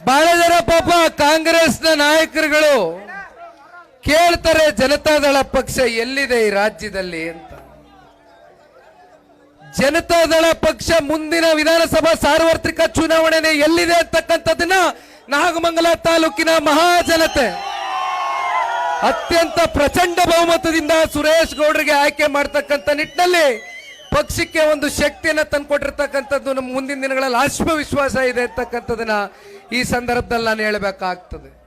ಜನ ಪಾಪ ಕಾಂಗ್ರೆಸ್ನ ನಾಯಕರುಗಳು ಕೇಳ್ತಾರೆ ಜನತಾದಳ ಪಕ್ಷ ಎಲ್ಲಿದೆ ಈ ರಾಜ್ಯದಲ್ಲಿ ಅಂತ. ಜನತಾದಳ ಪಕ್ಷ ಮುಂದಿನ ವಿಧಾನಸಭಾ ಸಾರ್ವತ್ರಿಕ ಚುನಾವಣೆ ಎಲ್ಲಿದೆ ಅಂತಕ್ಕಂಥದ್ದನ್ನ ನಾಗಮಂಗಲ ತಾಲೂಕಿನ ಮಹಾಜನತೆ ಅತ್ಯಂತ ಪ್ರಚಂಡ ಬಹುಮತದಿಂದ ಸುರೇಶ್ ಗೌಡ್ರಿಗೆ ಆಯ್ಕೆ ಮಾಡ್ತಕ್ಕಂಥ ನಿಟ್ಟಿನಲ್ಲಿ ಪಕ್ಷಕ್ಕೆ ಒಂದು ಶಕ್ತಿಯನ್ನ ತಂದುಕೊಟ್ಟಿರ್ತಕ್ಕಂಥದ್ದು ನಮ್ಮ ಮುಂದಿನ ದಿನಗಳಲ್ಲಿ ಆತ್ಮವಿಶ್ವಾಸ ಇದೆ ಅಂತಕ್ಕಂಥದ್ದನ್ನ ಈ ಸಂದರ್ಭದಲ್ಲಿ ನಾನು ಹೇಳಬೇಕಾಗ್ತದೆ.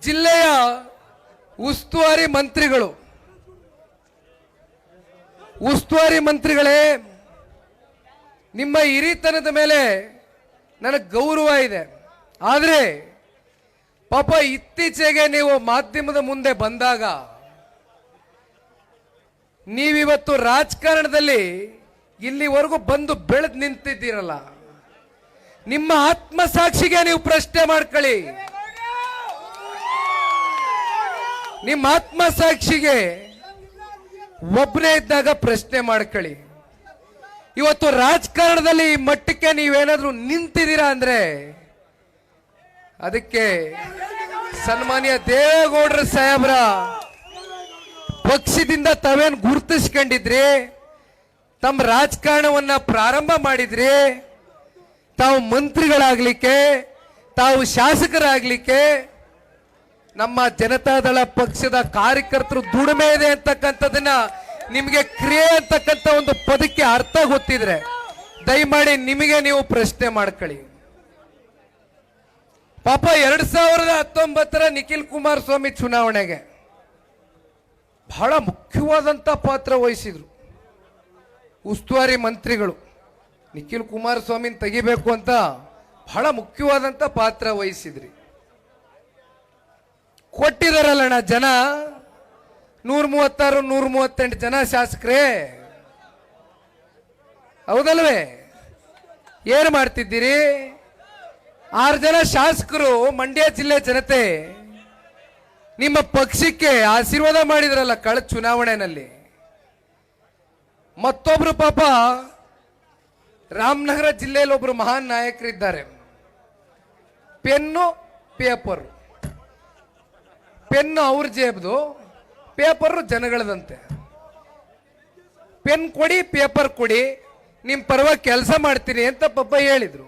ಜಿಲ್ಲೆಯ ಉಸ್ತುವಾರಿ ಮಂತ್ರಿಗಳು, ಉಸ್ತುವಾರಿ ಮಂತ್ರಿಗಳೇ, ನಿಮ್ಮ ಹಿರಿತನದ ಮೇಲೆ ನನಗೆ ಗೌರವ ಇದೆ. ಆದರೆ, ಪಾಪ ಇತ್ತೀಚೆಗೆ ನೀವು ಮಾಧ್ಯಮದ ಮುಂದೆ ಬಂದಾಗ, ನೀವಿವತ್ತು ರಾಜಕಾರಣದಲ್ಲಿ ಇಲ್ಲಿವರೆಗೂ ಬಂದು ಬೆಳೆದು ನಿಂತಿದ್ದೀರಲ್ಲ. ನಿಮ್ಮ ಆತ್ಮಸಾಕ್ಷಿಗೆ ನೀವು ಪ್ರಶ್ನೆ ಮಾಡ್ಕೊಳ್ಳಿ. ನಿಮ್ಮ ಆತ್ಮಸಾಕ್ಷಿಗೆ ಒಬ್ಬನೇ ಇದ್ದಾಗ ಪ್ರಶ್ನೆ ಮಾಡ್ಕೊಳ್ಳಿ. ಇವತ್ತು ರಾಜಕಾರಣದಲ್ಲಿ ಈ ಮಟ್ಟಕ್ಕೆ ನೀವೇನಾದ್ರೂ ನಿಂತಿದ್ದೀರಾ ಅಂದ್ರೆ, ಅದಕ್ಕೆ ಸನ್ಮಾನ್ಯ ದೇವೇಗೌಡರ ಸಾಹೇಬ್ರ ಪಕ್ಷದಿಂದ ತಾವೇನು ಗುರುತಿಸ್ಕೊಂಡಿದ್ರಿ, ತಮ್ಮ ರಾಜಕಾರಣವನ್ನ ಪ್ರಾರಂಭ ಮಾಡಿದ್ರಿ ತಾವು ಮಂತ್ರಿಗಳಾಗಲಿಕ್ಕೆ, ತಾವು ಶಾಸಕರಾಗಲಿಕ್ಕೆ, ನಮ್ಮ ಜನತಾದಳ ಪಕ್ಷದ ಕಾರ್ಯಕರ್ತರು ದುಡಿಮೆ ಇದೆ ಅಂತಕ್ಕಂಥದ್ದನ್ನ ನಿಮಗೆ ಕ್ರಿಯೆ ಅಂತಕ್ಕಂಥ ಒಂದು ಪದಕ್ಕೆ ಅರ್ಥ ಗೊತ್ತಿದ್ರೆ ದಯಮಾಡಿ ನಿಮಗೆ ನೀವು ಪ್ರಶ್ನೆ ಮಾಡ್ಕೊಳ್ಳಿ. ಪಾಪ ಎರಡ್ ಸಾವಿರದ ಹತ್ತೊಂಬತ್ತರ ನಿಖಿಲ್ ಕುಮಾರಸ್ವಾಮಿ ಚುನಾವಣೆಗೆ ಬಹಳ ಮುಖ್ಯವಾದಂತ ಪಾತ್ರ ವಹಿಸಿದ್ರು. ಉಸ್ತುವಾರಿ ಮಂತ್ರಿಗಳು. ನಿಖಿಲ್ ಕುಮಾರಸ್ವಾಮಿನ ತೆಗಿಬೇಕು ಅಂತ ಬಹಳ ಮುಖ್ಯವಾದಂತ ಪಾತ್ರ ವಹಿಸಿದ್ರಿ. ಕೊಟ್ಟಿದಾರಲ್ಲಣ್ಣ ಜನ. ನೂರ ಮೂವತ್ತಾರು ನೂರ ಮೂವತ್ತೆಂಟು ಜನ ಶಾಸಕರೇ. ಹೌದಲ್ವೇ? ಏನು ಮಾಡ್ತಿದ್ದೀರಿ? ಆರು ಜನ ಶಾಸಕರು, ಮಂಡ್ಯ ಜಿಲ್ಲೆ ಜನತೆ. ನಿಮ್ಮ ಪಕ್ಷಕ್ಕೆ ಆಶೀರ್ವಾದ ಮಾಡಿದ್ರಲ್ಲ ಕಳೆದ ಚುನಾವಣೆಯಲ್ಲಿ ಮತ್ತೊಬ್ರು ಪಾಪ ರಾಮನಗರ ಜಿಲ್ಲೆಯಲ್ಲಿ ಒಬ್ರು ಮಹಾನ್ ನಾಯಕರಿದ್ದಾರೆ. Pen, paper. ಪೆನ್ನು ಅವ್ರ ಜೇಬ್ದು, ಪೇಪರ್ ಜನಗಳದಂತೆ. ಪೆನ್ ಕೊಡಿ, ಪೇಪರ್ ಕೊಡಿ ನಿಮ್ಮ ಪರವಾಗಿ ಕೆಲಸ ಮಾಡ್ತೀನಿ ಅಂತ ಪಪ್ಪ ಹೇಳಿದ್ರು.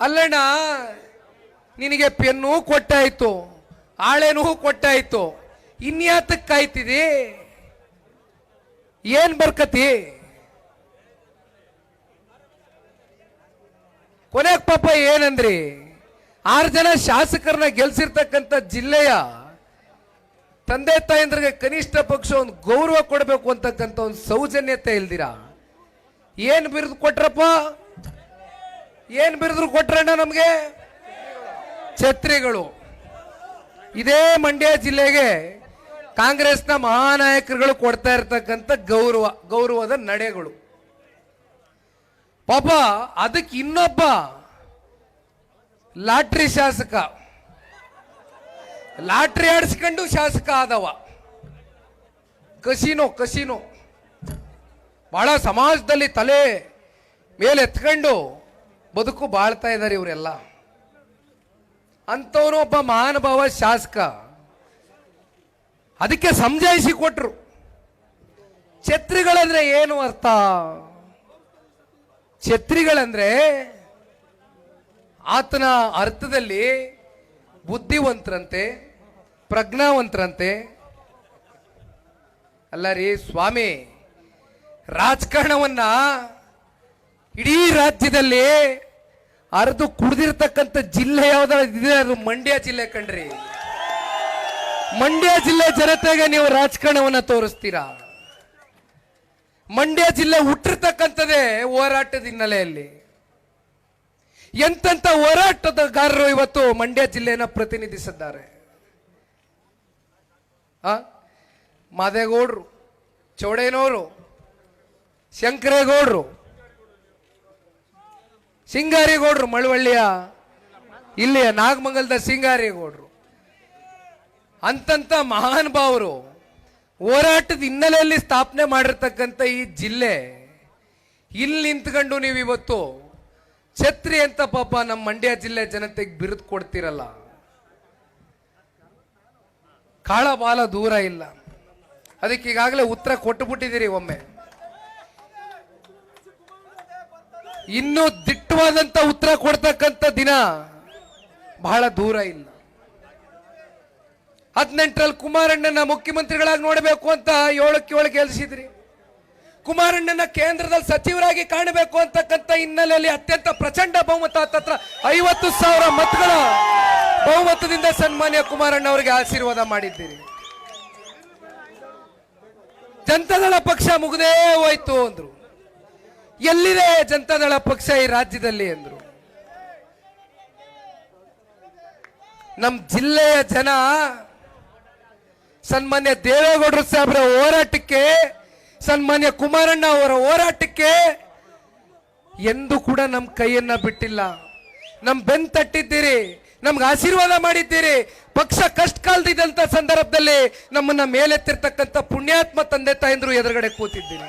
ಅಲ್ಲಣ್ಣ, ನಿನಗೆ ಪೆನ್ನು ಕೊಟ್ಟಾಯ್ತು ಆಳೆನೂ ಕೊಟ್ಟಾಯ್ತು ಇನ್ಯಾತಕ್ಕೆ ಕಾಯ್ತಿದಿ ಏನ್ ಬರ್ಕತಿ ಕೊನೆಗ್ ಪಾಪ ಏನಂದ್ರಿ? ಆರು ಜನ ಶಾಸಕರನ್ನ ಗೆಲ್ಸಿರ್ತಕ್ಕಂಥ ಜಿಲ್ಲೆಯ ತಂದೆ ತಾಯಂದ್ರಿಗೆ ಕನಿಷ್ಠ ಪಕ್ಷ ಒಂದು ಗೌರವ ಕೊಡಬೇಕು ಅಂತಕ್ಕಂಥ ಒಂದು ಸೌಜನ್ಯತೆ ಇಲ್ದಿರಾ? ಏನ್ ಬಿರುದು ಕೊಟ್ರಪ್ಪ? ಏನ್ ಬಿರುದು ಕೊಟ್ರಣ್ಣ ನಮ್ಗೆ? ಛತ್ರಿಗಳು. ಇದೇ ಮಂಡ್ಯ ಜಿಲ್ಲೆಗೆ ಕಾಂಗ್ರೆಸ್ನ ಮಹಾನಾಯಕರುಗಳು ಕೊಡ್ತಾ ಇರತಕ್ಕಂಥ ಗೌರವ, ಗೌರವದ ನಡೆಗಳು. ಪಾಪ ಅದಕ್ಕೆ ಇನ್ನೊಬ್ಬ ಲಾಟ್ರಿ ಶಾಸಕ. ಲಾಟ್ರಿ ಆಡಿಸ್ಕೊಂಡು ಶಾಸಕ ಆದವ. Casino casino. ಬಹಳ ಸಮಾಜದಲ್ಲಿ ತಲೆ ಮೇಲೆ ಎತ್ಕೊಂಡು ಬದುಕು ಬಾಳ್ತಾ ಇದ್ದಾರೆ ಇವರೆಲ್ಲ. ಅಂಥವನು ಒಬ್ಬ ಮಹಾನುಭಾವ ಶಾಸಕ. ಅದಕ್ಕೆ ಸಮಜಾಯಿಸಿ ಕೊಟ್ರು. ಛತ್ರಿಗಳಂದ್ರೆ ಏನು ಅರ್ಥ? ಛತ್ರಿಗಳಂದ್ರೆ ಆತನ ಅರ್ಥದಲ್ಲಿ ಬುದ್ಧಿವಂತರಂತೆ, ಪ್ರಜ್ಞಾವಂತರಂತೆ. ಅಲ್ಲ ರೀ ಸ್ವಾಮಿ, ರಾಜಕಾರಣವನ್ನ ಇಡೀ ರಾಜ್ಯದಲ್ಲಿ ಅರ್ದು ಕುಡಿದಿರ್ತಕ್ಕಂಥ ಜಿಲ್ಲೆ ಯಾವ್ದಾದ್ರು ಅದು ಮಂಡ್ಯ ಜಿಲ್ಲೆ ಕಣ್ರಿ. ಮಂಡ್ಯ ಜಿಲ್ಲೆ ಜನತೆಗೆ ನೀವು ರಾಜಕಾರಣವನ್ನ ತೋರಿಸ್ತೀರಾ? ಮಂಡ್ಯ ಜಿಲ್ಲೆ ಹುಟ್ಟಿರ್ತಕ್ಕಂಥದ್ದೇ ಹೋರಾಟದ ಹಿನ್ನೆಲೆಯಲ್ಲಿ. ಎಂತೆಂತ ಹೋರಾಟಗಾರರು ಇವತ್ತು ಮಂಡ್ಯ ಜಿಲ್ಲೆಯನ್ನ ಪ್ರತಿನಿಧಿಸಿದ್ದಾರೆ. ಆ? ಮಾದೇಗೌಡ್ರು ಚೌಡೇನವರು ಶಂಕರೇಗೌಡ್ರು, ಸಿಂಗಾರಿಗೌಡ್ರು ಮಳವಳ್ಳಿಯ, ಇಲ್ಲಿಯ ನಾಗಮಂಗಲದ ಸಿಂಗಾರಿಗೌಡ್ರು. ಅಂತಂತ ಮಹಾನ್ ಭಾವರು ಹೋರಾಟದ ಹಿನ್ನೆಲೆಯಲ್ಲಿ ಸ್ಥಾಪನೆ ಮಾಡಿರ್ತಕ್ಕಂಥ ಈ ಜಿಲ್ಲೆ, ಇಲ್ಲಿ ನಿಂತ್ಕೊಂಡು ನೀವು ಇವತ್ತು ಛತ್ರಿ ಅಂತ ಪಾಪ ನಮ್ಮ ಮಂಡ್ಯ ಜಿಲ್ಲೆ ಜನತೆಗೆ ಬಿರುದು ಕೊಡ್ತಿರಲ್ಲ. ಕಾಳ ಬಾಲ ದೂರ ಇಲ್ಲ. ಅದಕ್ಕೆ ಈಗಾಗಲೇ ಉತ್ತರ ಕೊಟ್ಟು ಬಿಟ್ಟಿದ್ದೀರಿ ಒಮ್ಮೆ. ಇನ್ನೂ ದಿಟ್ಟವಾದಂತ ಉತ್ತರ ಕೊಡ್ತಕ್ಕಂಥ ದಿನ ಬಹಳ ದೂರ ಇಲ್ಲ. ಹದಿನೆಂಟರಲ್ಲಿ ಕುಮಾರಣ್ಣನ ಮುಖ್ಯಮಂತ್ರಿಗಳಾಗಿ ನೋಡಬೇಕು ಅಂತ ಏಳಕ್ಕೆ ಏಳು ಗೆಲ್ಸಿದ್ರಿ ಕುಮಾರಣ್ಣನ ಕೇಂದ್ರದಲ್ಲಿ ಸಚಿವರಾಗಿ ಕಾಣಬೇಕು ಅಂತಕ್ಕಂಥ ಹಿನ್ನೆಲೆಯಲ್ಲಿ ಅತ್ಯಂತ ಪ್ರಚಂಡ ಬಹುಮತ ಹತ್ತತ್ರ ಐವತ್ತು ಸಾವಿರ ಮತಗಳ ಬಹುಮತದಿಂದ ಸನ್ಮಾನ್ಯ ಕುಮಾರಣ್ಣ ಅವರಿಗೆ ಆಶೀರ್ವಾದ ಮಾಡಿದ್ದೀರಿ. ಜನತಾದಳ ಪಕ್ಷ ಮುಗದೇ ಹೋಯ್ತು ಅಂದ್ರು. ಎಲ್ಲಿದೆ ಜನತಾದಳ ಪಕ್ಷ ಈ ರಾಜ್ಯದಲ್ಲಿ ಅಂದ್ರು. ನಮ್ಮ ಜಿಲ್ಲೆಯ ಜನ ಸನ್ಮಾನ್ಯ ದೇವೇಗೌಡರು ಸಾಹೇಬರ ಹೋರಾಟಕ್ಕೆ, ಸನ್ಮಾನ್ಯ ಕುಮಾರಣ್ಣ ಅವರ ಹೋರಾಟಕ್ಕೆ ಎಂದು ಕೂಡ ನಮ್ಮ ಕೈಯನ್ನ ಬಿಟ್ಟಿಲ್ಲ. ನಮ್ಮ ಬೆನ್ ತಟ್ಟಿದ್ದೀರಿ, ನಮ್ಗೆ ಆಶೀರ್ವಾದ ಮಾಡಿದ್ದೀರಿ. ಪಕ್ಷ ಕಷ್ಟ ಕಾಲದಿದ್ದಂತ ಸಂದರ್ಭದಲ್ಲಿ ನಮ್ಮನ್ನ ಮೇಲೆತ್ತಿರ್ತಕ್ಕಂಥ ಪುಣ್ಯಾತ್ಮ ತಂದೆ ತಾಯಂದ್ರು ಎದುರುಗಡೆ ಕೂತಿದ್ದೀನಿ